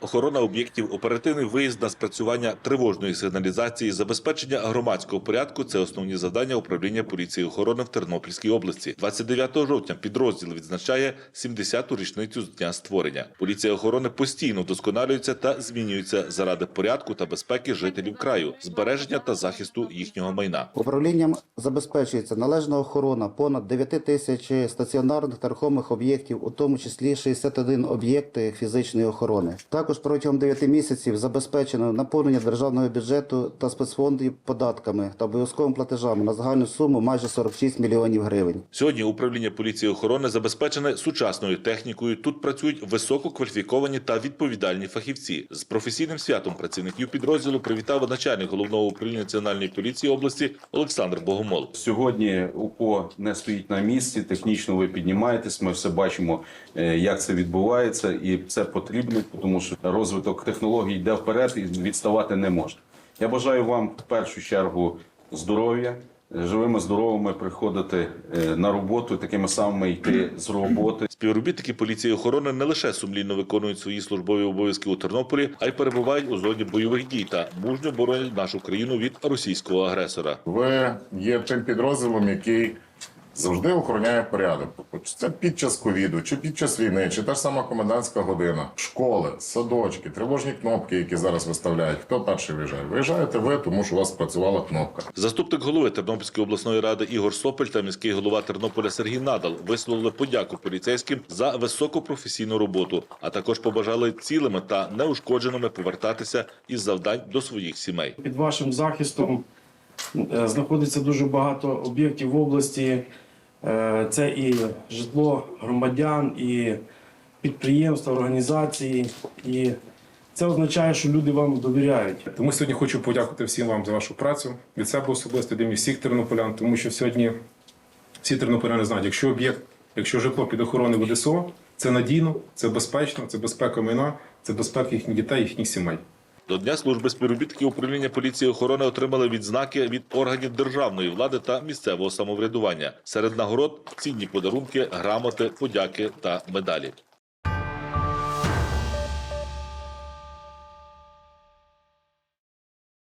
Охорона об'єктів, оперативний виїзд на спрацювання тривожної сигналізації, забезпечення громадського порядку це основні завдання управління поліції охорони в Тернопільській області. 29 жовтня підрозділ відзначає 70-ту річницю з дня створення. Поліція охорони постійно вдосконалюється та змінюється заради порядку та безпеки жителів краю, збереження та захисту їхнього майна. Управлінням забезпечується належна охорона понад 9 тисяч стаціонарних та рухомих об'єктів, у тому числі 61 об'єкти фізичної охорони. Також протягом 9 місяців забезпечено наповнення державного бюджету та спецфондів податками та обов'язковими платежами на загальну суму майже 46 мільйонів гривень. Сьогодні управління поліції охорони забезпечене сучасною технікою. Тут працюють висококваліфіковані та відповідальні фахівці. З професійним святом працівників підрозділу привітав начальник головного управління національної поліції області Олександр Богомол. Сьогодні УПО не стоїть на місці. Технічно ви піднімаєтесь. Ми все бачимо, е, як це відбувається, і це потрібно, тому що розвиток технологій йде вперед і відставати не можна. Я бажаю вам в першу чергу здоров'я. Живими здоровими приходити е, на роботу, такими самими йти з роботи. Співробітники поліції охорони не лише сумлінно виконують свої службові обов'язки у Тернополі, а й перебувають у зоні бойових дій та мужньо боронять нашу країну від російського агресора. Ви є тим підрозділом, який завжди охороняє порядок. Це під час ковіду, чи під час війни, чи та ж сама комендантська година, школи, садочки, тривожні кнопки, які зараз виставляють. Хто перший виїжджає? Виїжджаєте ви, тому що у вас спрацювала кнопка. Заступник голови Тернопільської обласної ради Ігор Сопель та міський голова Тернополя Сергій Надал висловили подяку поліцейським за високопрофесійну роботу, а також побажали цілими та неушкодженими повертатися із завдань до своїх сімей. Під вашим захистом е, знаходиться дуже багато об'єктів в області. Е, Це і житло громадян, і підприємства, організації. І це означає, що люди вам довіряють. Тому сьогодні хочу подякувати всім вам за вашу працю. Від себе особисто від всіх тернополян, тому що сьогодні всі тернополяни знають, якщо об'єкт, якщо житло під охороною ВДСО, це надійно, це безпечно, це безпека майна, це безпека їхніх дітей, їхніх сімей. До дня служби співробітки управління поліції охорони отримали відзнаки від органів державної влади та місцевого самоврядування. Серед нагород цінні подарунки, грамоти, подяки та медалі.